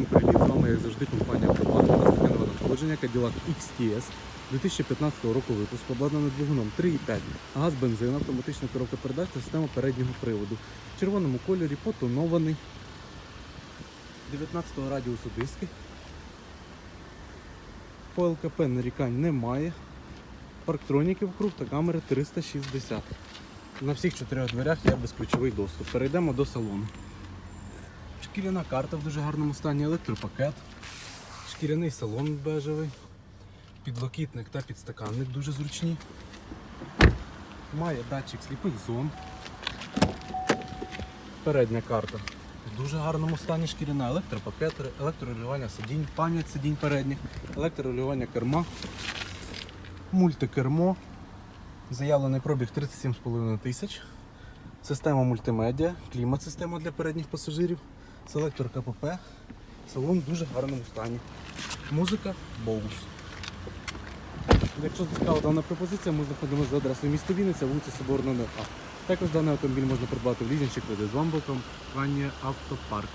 Всім привіт! З вами, як завжди, компанія Автопарк. У нас таке нове надходження Cadillac XTS 2015 року випуску, обладнаний двигуном 3,5, газ, бензин, автоматична коробка передач та система переднього приводу. В червоному кольорі потонований. 19-го радіусу диски. По ЛКП нарікань немає. Парктроніки вкруг та камери 360. На всіх чотирьох дверях є безключовий доступ. Перейдемо до салону. Шкіряна карта в дуже гарному стані, електропакет, шкіряний салон бежевий, підлокітник та підстаканник дуже зручні. Має датчик сліпих зон. Передня карта в дуже гарному стані шкіряна, електропакет, електрорегулювання сидінь, пам'ять сидінь передніх, електрорегулювання керма, мультикермо, заявлений пробіг 37,5 тисяч. Система мультимедіа, клімат-система для передніх пасажирів, селектор КПП, салон в дуже гарному стані. Музика Боус. Якщо цікава дана пропозиція, ми знаходимося за адресою міста Вінниця, вулиця Соборна НФА. Також даний автомобіль можна придбати в лізинг чи кредит з вами компанія Автопарк.